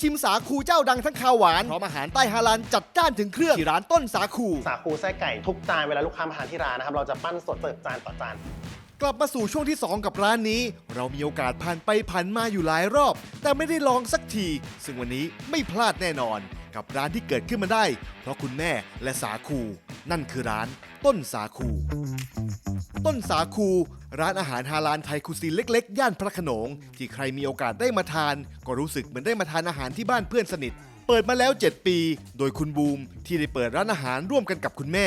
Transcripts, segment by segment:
ชิมสาคูเจ้าดังทั้งคาวหวานพร้อมอาหารใต้ฮาลานจัดจ้านถึงเครื่องที่ร้านต้นสาคู สาคูไส้ไก่ทุกจานเวลาลูกค้ามาทานที่ร้านนะครับเราจะปั้นสดเสิร์ฟจานต่อจาน กลับมาสู่ช่วงที่ 2 กับร้านนี้ เรามีโอกาสผ่านไปผ่านมาอยู่หลายรอบ แต่ไม่ได้ลองสักที ซึ่งวันนี้ไม่พลาดแน่นอน กับร้านที่เกิดขึ้นมาได้ เพราะคุณแม่และสาคู นั่นคือร้านต้นสาคู ต้นสาคู ร้านอาหารฮาลาลไทยคุซีนเล็กๆ ย่านพระโขนง ที่ใครมีโอกาสได้มาทาน ก็รู้สึกเหมือนได้มาทานอาหารที่บ้านเพื่อนสนิท เปิดมาแล้ว 7 ปี โดยคุณบูม ที่ได้เปิดร้านอาหารร่วมกันกับคุณแม่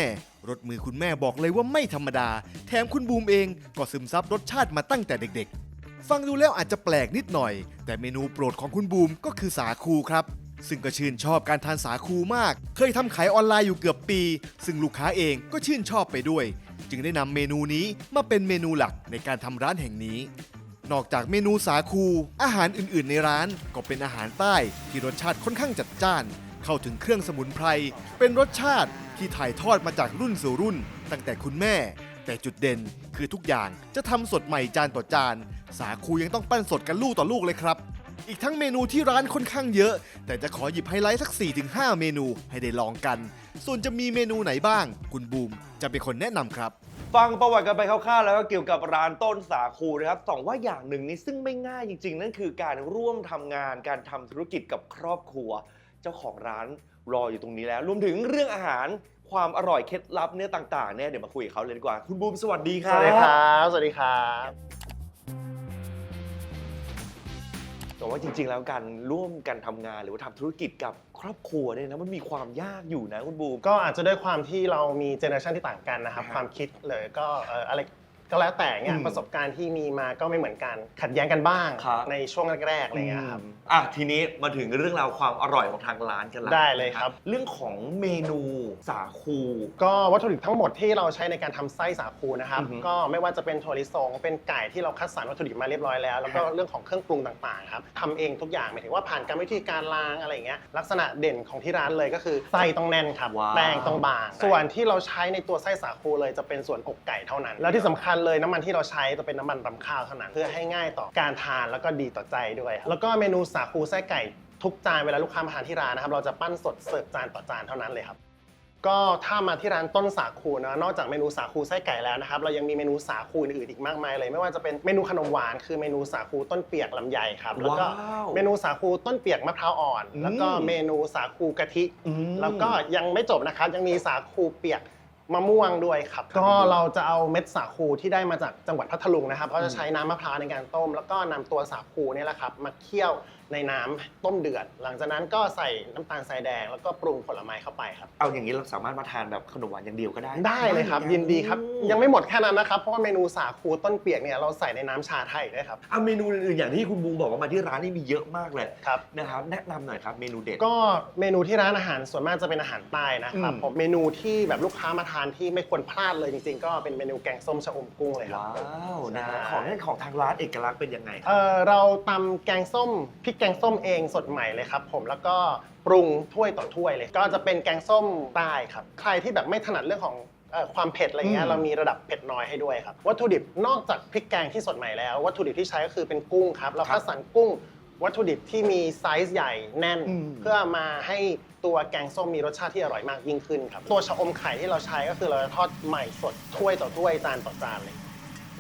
รสมือคุณแม่บอกเลยว่าไม่ธรรมดา แถมคุณบูมเองก็ซึมซับรสชาติมาตั้งแต่เด็กๆ ฟังดูแล้วอาจจะแปลกนิดหน่อย แต่เมนูโปรดของคุณบูมก็คือสาคูครับซึ่งก็ชื่นชอบการทานสาคูมาก เคยทำขายออนไลน์อยู่เกือบปี ซึ่งลูกค้าเองก็ชื่นชอบไปด้วย จึงได้นำเมนูนี้มาเป็นเมนูหลักในการทำร้านแห่งนี้ นอกจากเมนูสาคู อาหารอื่นๆในร้านก็เป็นอาหารใต้ที่รสชาติค่อนข้างจัดจ้าน เข้าถึงเครื่องสมุนไพร เป็นรสชาติที่ถ่ายทอดมาจากรุ่นสู่รุ่น ตั้งแต่คุณแม่ แต่จุดเด่นคือทุกอย่างจะทำสดใหม่จานต่อจาน สาคูยังต้องปั้นสดกันลูกต่อลูกเลยครับ อีกทั้งเมนูที่ร้านค่อนข้างเยอะ แต่จะขอหยิบไฮไลท์สัก 4-5 เมนูให้ได้ลองกันส่วนจะมีเมนูไหนบ้าง คุณบูมจะเป็นคนแนะนำครับ ฟังประวัติกันไปคร่าวๆแล้วก็เกี่ยวกับร้านต้นสาคูนะครับสองว่าอย่างหนึ่งนี่ซึ่งไม่ง่ายจริง ๆ นั่นคือการร่วมทำงานการทำธุรกิจกับครอบครัว เจ้าของร้านรออยู่ตรงนี้แล้ว รวมถึงเรื่องอาหารความอร่อยเคล็ดลับเนี่ยต่างๆเนี่ยเดี๋ยวมาคุยกับเขาเลยดีกว่า คุณบูมสวัสดีคสรับ วัสดีครับ สวัสดีครับ แต่ว่าจริงๆ แล้วการร่วมกันทำงานหรือว่าทำธุรกิจกับ ครอบครัวเนี่ยนะมันมีความยากอยู่นะคุณบูม ก็อาจจะด้วยความที่เรามีเจเนอเรชันที่ต่างกันนะครับอ่าฮะความคิดเลยก็เอ่ออะไร ก็แล้วแต่เนี่ยอืม ประสบการณ์ที่มีมาก็ไม่เหมือนกัน ขัดแย้งกันบ้างครับ ในช่วงแรกๆอะไรเงี้ยครับอืมอะทีนี้มาถึงเรื่องราวความอร่อยของทางร้านกันละได้เลยครับ เรื่องของเมนูสาคู ก็วัตถุดิบทั้งหมดที่เราใช้ในการทำไส้สาคูนะครับ อือฮึก็ไม่ว่าจะเป็นถั่วลิสง เป็นไก่ที่เราคัดสรรวัตถุดิบมาเรียบร้อยแล้ว แล้วก็ฮะเรื่องของเครื่องปรุงต่างๆครับทำเองทุกอย่างหมายถึงว่าผ่านกรรมวิธีการล้างอะไรอย่างเงี้ยลักษณะเด่นของที่ร้านเลยก็คือไส้ต้องแน่นครับว้าวแป้งต้องบาง ส่วนที่เราใช้ในตัวไส้สาคูเลยจะเป็นส่วนอกไก่เท่านั้น แล้วที่สำคัญเลยน้ำมันที่เราใช้จะเป็นน้ำมันรำข้าวเท่านั้นเพื่อให้ง่ายต่อการทานแล้วก็ดีต่อใจด้วยครับแล้วก็เมนูสาคูไส้ไก่ทุกจานเวลาลูกค้ามาทานที่ร้านนะครับเราจะปั้นสดเสิร์ฟจานต่อจานเท่านั้นเลยครับก็ถ้ามาที่ร้านต้นสาคูนะนอกจากเมนูสาคูไส้ไก่แล้วนะครับเรายังมีเมนูสาคูอื่นๆอีกมากมายเลย ไม่ว่าจะเป็นเมนูขนมหวานคือเมนูสาคูต้นเปียกลำไยครับแล้วก็เมนูสาคูต้นเปียกมะพร้าวอ่อน แล้วก็เมนูสาคูกะทิ แล้วก็ยังไม่จบนะครับยังมีสาคูเปียก มะม่วงด้วยครับ ก็เราจะเอาเม็ดสาคูที่ได้มาจากจังหวัดพัทลุงนะครับ ก็จะใช้น้ำมะพร้าวในการต้ม แล้วก็นำตัวสาคูเนี่ยแหละครับมาเคี่ยว ในน้ำต้มเดือด หลังจากนั้นก็ใส่น้ำตาลทรายแดงแล้วก็ปรุงผลไม้เข้าไปครับ เอาอย่างนี้เราสามารถมาทานแบบขนมหวานอย่างเดียวก็ได้ได้เลยครับไหมยินดีครับ อืมยังไม่หมดแค่นั้นนะครับ เพราะว่าเมนูสาคูต้นเปียกเนี่ยเราใส่ในน้ำชาไทยด้วยครับเอาเมนูอื่นๆอย่างที่คุณบูมบอกว่ามาที่ร้านนี่มีเยอะมากเลยครับ นะครับแนะนำหน่อยครับเมนูเด็ด ก็เมนูที่ร้านอาหารส่วนมากจะเป็นอาหารใต้นะครับอืม ผมเมนูที่แบบลูกค้ามาทานที่ไม่ควรพลาดเลยจริงๆ ก็เป็นเมนูแกงส้มชะอมกุ้งเลยครับ ว้าวนะใช่ ของนั่นของทางร้านเอกลักษณ์เป็นยังไงคเอรับอเราตำแกงส้มพริกแกงส้มเองสดใหม่เลยครับผมแล้วก็ปรุงถ้วยต่อถ้วยเลย ก็จะเป็นแกงส้มใต้ครับ ใครที่แบบไม่ถนัดเรื่องของเอ่อความเผ็ดอะไรเงี้อืยม เรามีระดับเผ็ดน้อยให้ด้วยครับ วัตถุดิบนอกจากพริกแกงที่สดใหม่แล้ว วัตถุดิบที่ใช้ก็คือเป็นกุ้งครับเราคัดสรรกุ้ง วัตถุดิบที่มีไซส์ใหญ่แน่น อืม เพื่อมาให้ตัวแกงส้มมีรสชาติที่อร่อยมากยิ่งขึ้นครับ ตัวชะอมไข่ที่เราใช้ก็คือเราจะทอดใหม่สดถ้วยต่อถ้วยจานต่อจานเลย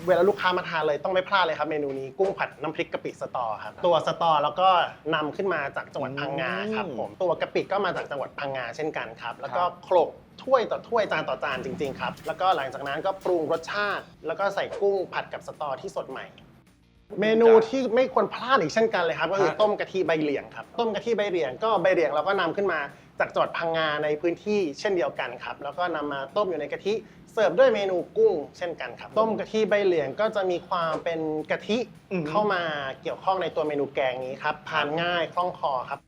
เวลาลูกค้ามาทานเลยต้องไม่พลาดเลยครับเมนูนี้กุ้งผัดน้ำพริกกะปิสตอครับตัวสตอแล้วก็นำขึ้นมาจากจังหวัดพังงาครับผมตัวกะปิก็มาจากจังหวัดพังงาเช่นกันครับแล้วก็โขลกถ้วยต่อถ้วยจานต่อจานจริงๆครับแล้วก็หลังจากนั้นก็ปรุงรสชาติ แล้วก็ใส่กุ้งผัดกับสตอที่สดใหม่ เมนูที่ไม่ควรพลาดอีกเช่นกันเลยครับก็คือฮะต้มกะทิใบเหลียงครับต้มกะทิใบเหลียงก็ใบเหลียงเราก็นำขึ้นมา จากจังหวัดพังงาในพื้นที่เช่นเดียวกันครับ แล้วก็นำมาต้มอยู่ในกะทิเสิร์ฟด้วยเมนูกุ้งเช่นกันครับ ต้มกะทิใบเหลียงก็จะมีความเป็นกะทิอือฮึเข้ามาเกี่ยวข้องในตัวเมนูแกงนี้ครับทานง่ายคล่องคอครับ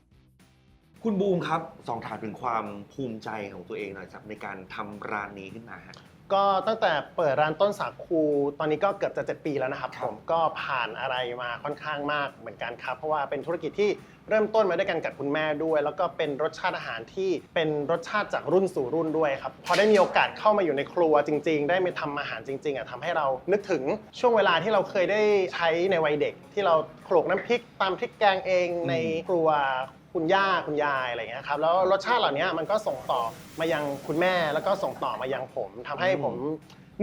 คุณบูมครับสองถามถึงความภูมิใจของตัวเองหน่อยครับในการทำร้านนี้ขึ้นมาฮะ ก็ตั้งแต่เปิดร้านต้นสาคูตอนนี้ก็เกือบจะ 7 ปีแล้วนะครับครับ ผมก็ผ่านอะไรมาค่อนข้างมากเหมือนกันครับ เพราะว่าเป็นธุรกิจที่เริ่มต้นมาด้วยกันกับคุณแม่ด้วย แล้วก็เป็นรสชาติอาหารที่เป็นรสชาติจากรุ่นสู่รุ่นด้วยครับพอได้มีโอกาสเข้ามาอยู่ในครัวจริง ๆ ได้มาทำอาหารจริงๆอะทำให้เรานึกถึงช่วงเวลาที่เราเคยได้ใช้ในวัยเด็ก ที่เราโขลกน้ำพริกตามพริกแกงเองในครัว คุณย่าคุณยายอะไรอย่างเงี้ยครับแล้วรสชาติเหล่านี้มันก็ส่งต่อมายังคุณแม่แล้วก็ส่งต่อมายังผมทำให้ผม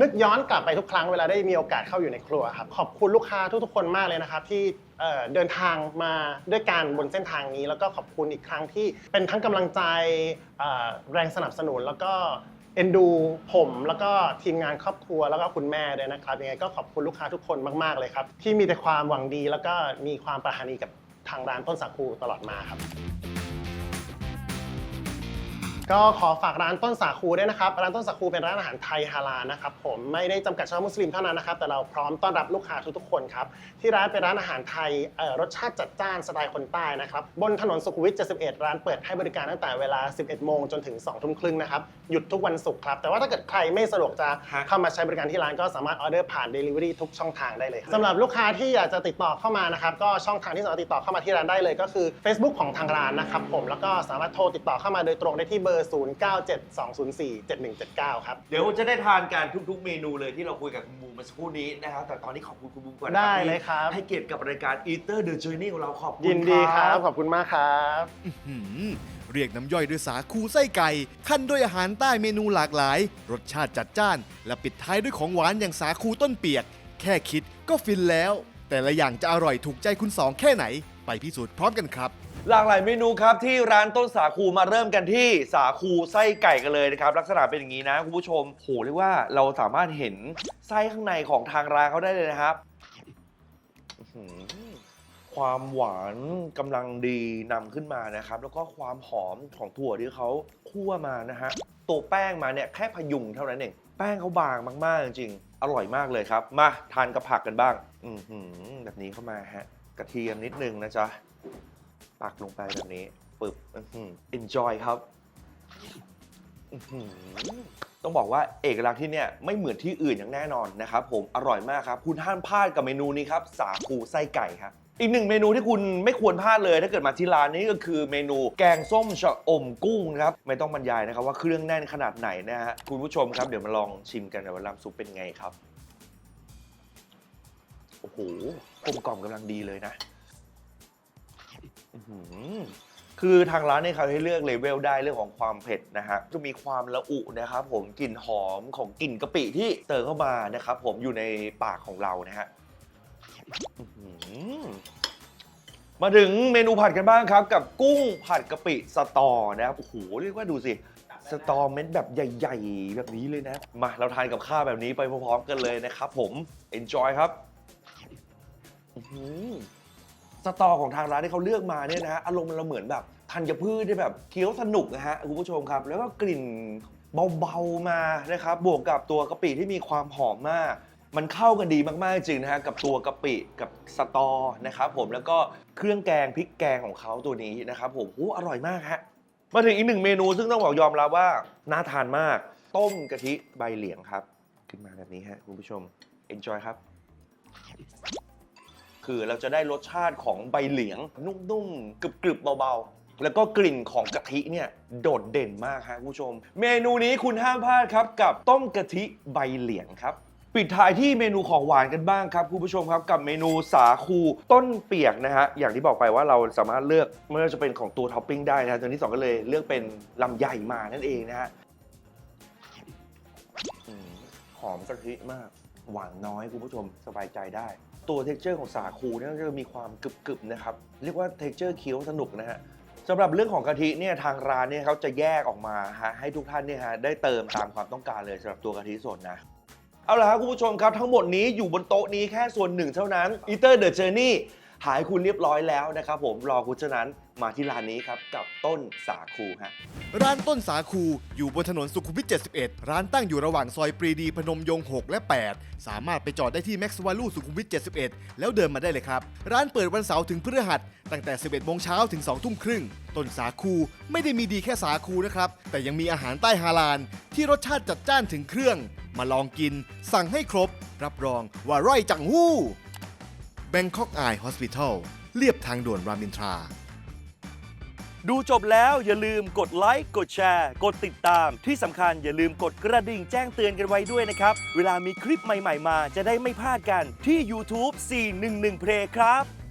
นึกย้อนกลับไปทุกครั้งเวลาได้มีโอกาสเข้าอยู่ในครัวครับขอบคุณลูกค้าทุกๆคนมากเลยนะครับ ที่เอ่อเดินทางมาด้วยกันบนเส้นทางนี้ แล้วก็ขอบคุณอีกครั้งที่เป็นทั้งกำลังใจเอ่อแรงสนับสนุนแล้วก็เอ็นดูผม แล้วก็ทีมงานครอบครัวแล้วก็คุณแม่ด้วยนะครับยังไงก็ขอบคุณลูกค้าทุกคนมากๆเลยครับที่มีแต่ความหวังดี แล้วก็มีความปรารถนาดีกับ ทางร้านต้นสาคูตลอดมาครับ ก็ขอฝากร้านต้นสาคูด้วยนะครับ ร้านต้นสาคูเป็นร้านอาหารไทยฮาลาลนะครับผมไม่ได้จำกัดเฉพาะมุสลิมเท่านั้นนะครับ แต่เราพร้อมต้อนรับลูกค้าทุกๆคนครับ ที่ร้านเป็นร้านอาหารไทยเอ่อรสชาติจัดจ้านสไตล์คนใต้นะครับ บนถนนสุขุมวิท 71 ร้านเปิดให้บริการตั้งแต่เวลา 11 โมงจนถึง 2 ทุ่มครึ่งนะครับ หยุดทุกวันศุกร์ครับ แต่ว่าถ้าเกิดใครไม่สะดวกจะฮะ เข้ามาใช้บริการที่ร้านก็สามารถออเดอร์ผ่าน Delivery ทุกช่องทางได้เลยครับสำหรับลูกค้าที่อยากจะติดต่อเข้ามานะครับก็ช่องทางที่สามารถติดต่อเข้ามาที่ร้านได้เลย ก็คือ Facebook ของทางร้านนะครับผมแล้วก็สามารถโทรติดต่อเข้ามาโดยตรงได้ที่เบอร์0972047179 ครับ เดี๋ยวจะได้ทานกันทุกๆ เมนูเลยที่เราคุยกับคุณบูมเมื่อสักครู่นี้นะครับแต่ตอนนี้ขอบคุณคุณบูมก่อนนะได้ที่เลยครับให้เกียรติกับรายการ Eater the Journey ของเราขอบคุณยินดีครับ ขอบคุณมากครับหืมเรียกน้ำย่อยด้วยสาคูไส้ไก่ขั้นด้วยอาหารใต้เมนูหลากหลาย รสชาติจัดจ้าน และปิดท้ายด้วยของหวานอย่างสาคูต้นเปียก แค่คิดก็ฟินแล้ว แต่ละอย่างจะอร่อยถูกใจคุณสองแค่ไหน ไปพิสูจน์พร้อมกันครับ หลากหลายเมนูครับที่ร้านต้นสาคูมาเริ่มกันที่สาคูไส้ไก่กันเลยนะครับ ลักษณะเป็นอย่างนี้นะคุณผู้ชมโหเรียกว่าเราสามารถเห็นไส้ข้างในของทางร้านเขาได้เลยนะครับอื้อหือความหวานกำลังดีนำขึ้นมานะครับ แล้วก็ความหอมของถั่วที่เขาคั่วมานะฮะตัวแป้งมาเนี่ยแค่พยุงเท่านั้นเองแป้งเขาบางมากๆจริงๆอร่อยมากเลยครับ มาทานกับผักกันบ้าง อือหือแบบนี้เข้ามาฮะ กระเทียมนิดนึงนะจ๊ะปักลงไปแบบนี้ปึบอื้อหือ enjoy ครับอื้อหือต้องบอกว่าเอกลักษณ์ที่เนี่ยไม่เหมือนที่อื่นอย่างแน่นอนนะครับผมอร่อยมากครับ คุณห้ามพลาดกับเมนูนี้ครับ สาคูไส้ไก่ครับ อีกหนึ่งเมนูที่คุณไม่ควรพลาดเลย ถ้าเกิดมาที่ร้านนี้ก็คือเมนูแกงส้มชะอมกุ้งนะครับ ไม่ต้องบรรยายนะครับว่าเครื่องแน่นขนาดไหนนะฮะคุณผู้ชมครับเดี๋ยวมาลองชิมกันนะว่าน้ำซุปเป็นไงครับ โอ้โหกลมกล่อมกำลังดีเลยนะอื้อหือคือทางร้านเนี่ยเขาให้เลือกเลเวลได้เรื่องของความเผ็ดนะฮะจะมีความละอุนะครับผมกลิ่นหอมของกลิ่นกะปิที่เติมเข้ามานะครับผมอยู่ในปากของเรานะฮะอื้อหือ มาถึงเมนูผัดกันบ้างครับ กับกุ้งผัดกะปิสตอนะครับโอ้โหเรียกว่าดูสิสตอเม็ดแบบใหญ่ ๆ แบบนี้เลยนะ มาเราทานกับข้าวแบบนี้ไปพร้อมๆกันเลยนะครับผม enjoy ครับ อื้อหือสตอของทางร้านที่เขาเลือกมาเนี่ยนะฮะอารมณ์มันเราเหมือนแบบธัญพืชที่แบบเคี้ยวสนุกนะฮะคุณผู้ชมครับ แล้วก็กลิ่นเบาๆมานะครับบวกกับตัวกะปิที่มีความหอมมาก มันเข้ากันดีมากๆจริงนะฮะกับตัวกะปิกับสตอนะครับผมแล้วก็เครื่องแกงพริกแกงของเขาตัวนี้นะครับผมโอ้อร่อยมากฮะ มาถึงอีกหนึ่งเมนูซึ่งต้องบอกยอมรับว่าน่าทานมาก ต้มกะทิใบเหลียงครับ ขึ้นมาแบบนี้ฮะคุณผู้ชม enjoy ครับ คือเราจะได้รสชาติของใบเหลียง นุ่มๆกรึบๆเบาๆ แล้วก็กลิ่นของกะทิเนี่ยโดดเด่นมากฮะคุณผู้ชม เมนูนี้คุณห้ามพลาดครับ กับต้มกะทิใบเหลียงครับ ปิดท้ายที่เมนูของหวานกันบ้างครับคุณผู้ชมครับกับเมนูสาคูต้นเปียกนะฮะอย่างที่บอกไปว่าเราสามารถเลือกไม่ว่าจะเป็นของตัวท็อปปิ้งได้นะฮะตัวที่สองก็เลยเลือกเป็นลำไยมานั่นเองนะฮะหอมกะทิมาก หวานน้อยคุณผู้ชมสบายใจได้ ตัวเท็กเจอร์ของสาคูเนี่ยก็จะมีความกรึบๆนะครับ เรียกว่าเท็กเจอร์เคี้ยวสนุกนะฮะสำหรับเรื่องของกะทิเนี่ยทางร้านเนี่ยเขาจะแยกออกมาฮะให้ทุกท่านเนี่ยฮะได้เติมตามความต้องการเลยสำหรับตัวกะทิสดนะเอาละครับคุณผู้ชมครับทั้งหมดนี้อยู่บนโต๊ะนี้แค่ส่วนหนึ่งเท่านั้น Eater the Journey หายคุณเรียบร้อยแล้วนะครับผมรอคุณเท่านั้นมาที่ร้านนี้ครับกับต้นสาคูฮะร้านต้นสาคูอยู่บนถนนสุขุมวิท 71 ร้านตั้งอยู่ระหว่างซอยปรีดีพนมยงค์6และ 8 สามารถไปจอดได้ที่ Max Value สุขุมวิท 71 แล้วเดินมาได้เลยครับ ร้านเปิดวันเสาร์ถึงพฤหัส ตั้งแต่ 11โมงเช้าถึง 2 ทุ่มครึ่ง ต้นสาคูไม่ได้มีดีแค่สาคูนะครับ แต่ยังมีอาหารใต้ฮาลาลที่รสชาติจัดจ้านถึงเครื่อง มาลองกิน สั่งให้ครบ รับรองว่าร่อยจังหู้ Bangkok Eye Hospital เรียบทางด่วนรามอินทรา ดูจบแล้วอย่าลืมกดไลค์กดแชร์ กดติดตาม ที่สำคัญอย่าลืมกดกระดิ่งแจ้งเตือนกันไว้ด้วยนะครับ เวลามีคลิปใหม่ ๆ มา จะได้ไม่พลาดกันที่ YouTube 411 Play ครับ